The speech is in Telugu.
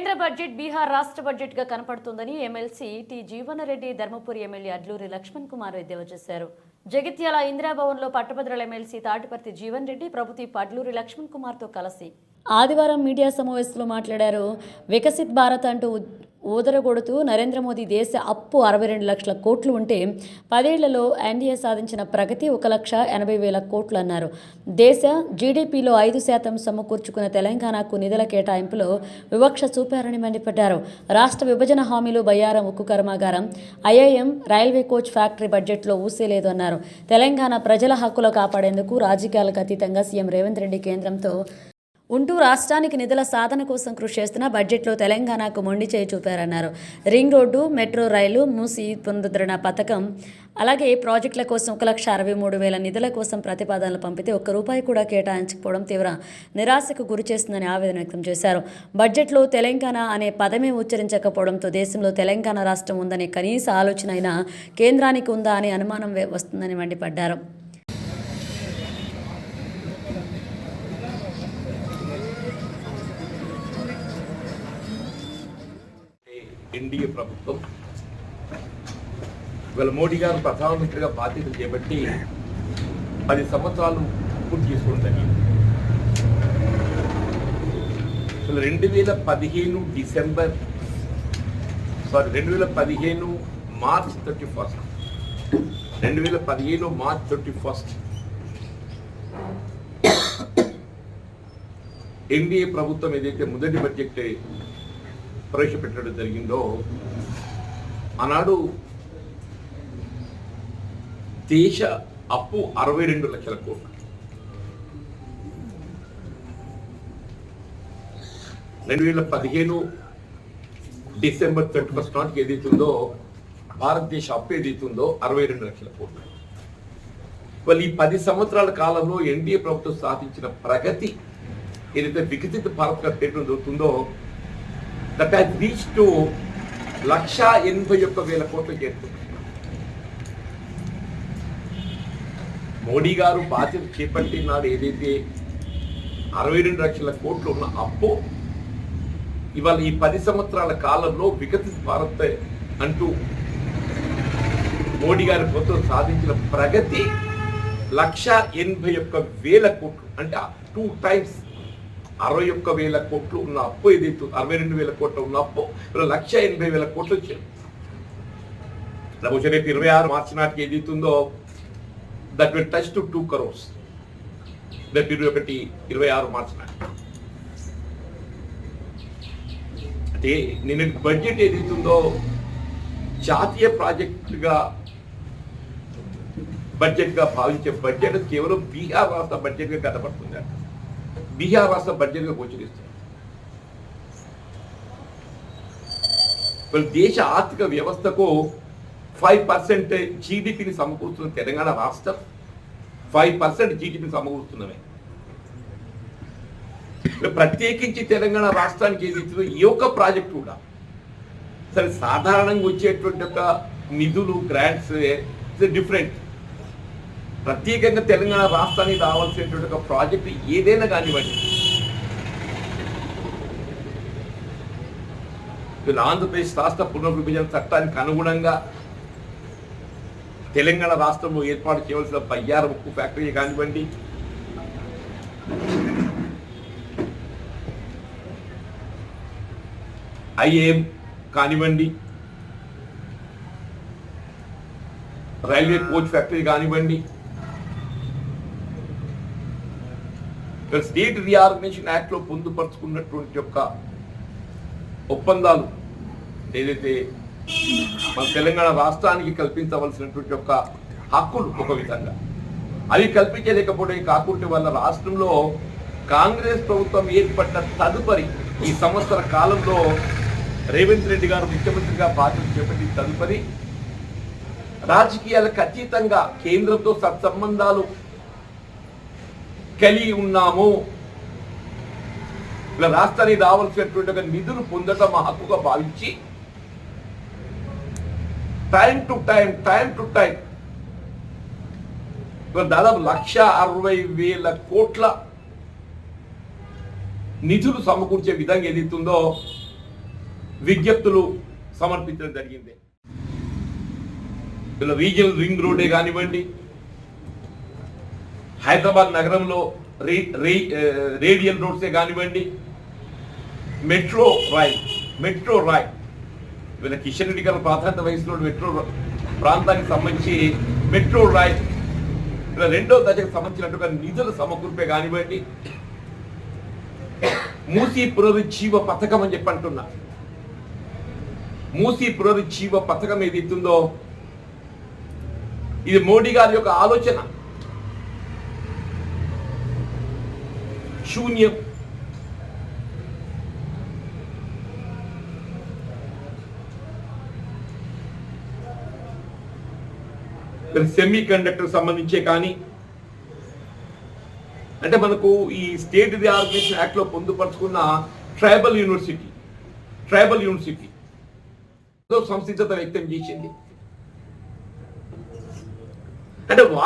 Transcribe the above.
కేంద్ర బడ్జెట్ బీహార్ రాష్ట్ర బడ్జెట్గా కనపడుతుందని MLC T Jeevanreddy Dharmapuri MLA Adluri Laxman Kumar ఎద్దేవా చేశారు. జగిత్యాల ఇందిరాభవన్లో పట్టభద్రుల ఎమ్మెల్సీ తాటిపర్తి జీవన్ రెడ్డి ప్రభుత్వ అడ్లూరి లక్ష్మణ్ కుమార్తో కలిసి ఆదివారం మీడియా సమావేశంలో మాట్లాడారు. వికసిత్ భారత్ అంటూ ఊదరగొడుతూ నరేంద్ర మోదీ దేశ అప్పు అరవై రెండు లక్షల కోట్లు ఉంటే పదేళ్ళలో ఎన్డీఏ సాధించిన ప్రగతి ఒక లక్ష ఎనభై వేల కోట్లు అన్నారు. దేశ జీడీపీలో ఐదు శాతం సమకూర్చుకున్న తెలంగాణకు నిధుల కేటాయింపులో వివక్ష చూపారని మండిపడ్డారు. రాష్ట్ర విభజన హామీలు బయ్యారం ఉక్కు కర్మాగారం ఐఐఎం రైల్వే కోచ్ ఫ్యాక్టరీ బడ్జెట్లో ఊసేలేదు అన్నారు. తెలంగాణ ప్రజల హక్కులు కాపాడేందుకు రాజకీయాలకు అతీతంగా సీఎం రేవంత్ రెడ్డి కేంద్రంతో ఉంటూ రాష్ట్రానికి నిధుల సాధన కోసం కృషి చేస్తున్న బడ్జెట్లో తెలంగాణకు మొండి చేయి చూపారన్నారు. Ring road metro rail Musi పునరుద్ధరణ పథకం అలాగే ప్రాజెక్టుల కోసం ఒక లక్ష అరవై మూడు వేల నిధుల కోసం ప్రతిపాదనలు పంపితే ఒక్క రూపాయి కూడా కేటాయించకపోవడం తీవ్ర నిరాశకు గురి చేస్తుందని ఆవేదన వ్యక్తం చేశారు. బడ్జెట్లో తెలంగాణ అనే పదమే ఉచ్చరించకపోవడంతో దేశంలో తెలంగాణ రాష్ట్రం ఉందనే కనీస ఆలోచన అయినా కేంద్రానికి ఉందా అనే అనుమానం వే- వస్తుందని మండిపడ్డారు. ఎన్డీఏ ప్రభుత్వం. ఇవాళ మోడీ గారు ప్రధానమంత్రిగా బాధ్యతలు చేపట్టి పది సంవత్సరాలు పూర్తి చేసుకుంటుంది అసలు రెండు వేల పదిహేను డిసెంబర్ సారీ రెండు వేల పదిహేను మార్చ్ థర్టీ ఫస్ట్. రెండు వేల పదిహేను మార్చ్ థర్టీ ఫస్ట్. ఎన్డీఏ ప్రభుత్వం ఏదైతే మొదటి బడ్జెట్ ప్రవేశపెట్టడం జరిగిందో ఆనాడు దేశ అప్పు అరవై రెండు లక్షల కోట్లు. రెండు వేల పదిహేను డిసెంబర్ థర్టీ ఫస్ట్ నాటికి ఏదైతుందో భారతదేశ అప్పు ఏదైతుందో అరవై రెండు లక్షల కోట్లు. వాళ్ళు ఈ పది సంవత్సరాల కాలంలో ఎన్డీఏ ప్రభుత్వం సాధించిన ప్రగతి ఏదైతే వికసిత భారత్గా పేరు దొరుకుతుందో that has reach to lakh ఎనభై ఒక్క వేల కోట్లు చేరుతుంది మోడీ గారు బాధ్యత చేపట్టినాడు ఏదైతే అరవై రెండు లక్షల కోట్లు ఉన్న అప్పు ఇవాళ ఈ పది సంవత్సరాల కాలంలో వికసిత్ భారత్ అంటూ మోడీ గారి ప్రభుత్వం సాధించిన ప్రగతి లక్ష ఎనభై ఒక్క వేల కోట్లు. అంటే టూ టైమ్స్ అరవై ఒక్క వేల కోట్లు ఉన్న అప్పు ఏదైతే అరవై రెండు వేల కోట్లు ఉన్న అప్పు. ఇలా లక్ష ఎనభై వేల కోట్లు వచ్చారు వచ్చే రేపు ఇరవై ఆరు మార్చి నాటికి ఏదైతుందో that will touch to two crores. రేపు ఇరవై ఒకటి ఇరవై ఆరు మార్చి నాటికి. అంటే నేను బడ్జెట్ ఏదైతుందో జాతీయ ప్రాజెక్టుగా బడ్జెట్గా భావించే బడ్జెట్ కేవలం బీహార్ రాష్ట్ర బడ్జెట్గా కనబడుతుంది బీహార్ రాష్ట్ర బడ్జెట్గా గోచరిస్తుంది వీళ్ళ దేశ ఆర్థిక వ్యవస్థకు ఫైవ్ పర్సెంట్ జీడిపిని సమకూరుస్తున్న తెలంగాణ రాష్ట్రం ఫైవ్ పర్సెంట్ జీడిపిని సమకూరుస్తున్నవే ప్రత్యేకించి తెలంగాణ రాష్ట్రానికి ఏది ఇచ్చిందో ఏ ఒక్క ప్రాజెక్ట్ కూడా. సరే సాధారణంగా వచ్చేటువంటి ఒక నిధులు గ్రాంట్స్ డిఫరెంట్ ప్రత్యేకంగా తెలంగాణ రాష్ట్రానికి రావాల్సినటువంటి ఒక ప్రాజెక్టు ఏదైనా కానివ్వండి. వీళ్ళు ఆంధ్రప్రదేశ్ రాష్ట్ర పునర్విభజన చట్టానికి అనుగుణంగా తెలంగాణ రాష్ట్రంలో ఏర్పాటు చేయవలసిన బయ్యార ఉక్కు ఫ్యాక్టరీ కానివ్వండి. ఐఏఎం కానివ్వండి. రైల్వే కోచ్ ఫ్యాక్టరీ కానివ్వండి. స్టేట్ రీఆర్గనైజేషన్ యాక్ట్లో పొందుపరుచుకున్నటువంటి యొక్క ఒప్పందాలు ఏదైతే మన తెలంగాణ రాష్ట్రానికి కల్పించవలసినటువంటి యొక్క హక్కులు ఒక విధంగా. అవి కల్పించలేకపోవడం కాకుంటే వల్ల రాష్ట్రంలో కాంగ్రెస్ ప్రభుత్వం ఏర్పడ్డ తదుపరి ఈ సంవత్సర కాలంలో రేవంత్ రెడ్డి గారు ముఖ్యమంత్రిగా బాధ్యత చేపట్టి తదుపరి రాజకీయాలకు అతీతంగా కేంద్రంతో సత్సంబంధాలు కలిగి ఉన్నాము. ఇలా రాష్ట్రానికి రావాల్సినటువంటి ఒక నిధులు పొందటం మా హక్కుగా భావించి time to time time to time దాదాపు లక్ష అరవై వేల కోట్ల నిధులు సమకూర్చే విధంగా ఏదైతుందో విజ్ఞప్తులు సమర్పించడం జరిగింది. ఇలా రీజనల్ రింగ్ రోడ్డే కానివ్వండి హైదరాబాద్ నగరంలో రే రే- రేడియల్ రోడ్సే కానివ్వండి. Metro rail metro rail. వీళ్ళ కిషన్ రెడ్డి గారు ప్రాధాన్యత వహిస్తున్న మెట్రో ప్రాంతానికి సంబంధించి మెట్రో రైల్. ఇలా రెండో దశకు సంబంధించినట్టుగా నిధులు సమకూర్పే కానివ్వండి. మూసీ పునరుజ్జీవ పథకం అని చెప్పి అంటున్నా. మూసీ పునరుజ్జీవ పథకం ఏదైతుందో ఇది మోడీ గారి యొక్క ఆలోచన. శూన్యం. సెమీ కండక్టర్ సంబంధించే కానీ అంటే మనకు ఈ స్టేట్ ది ఆర్గనైజేషన్ యాక్ట్లో పొందుపరుచుకున్న ట్రైబల్ యూనివర్సిటీ ట్రైబల్ యూనివర్సిటీ సంసిద్ధత వ్యక్తం చేసింది. అంటే వా-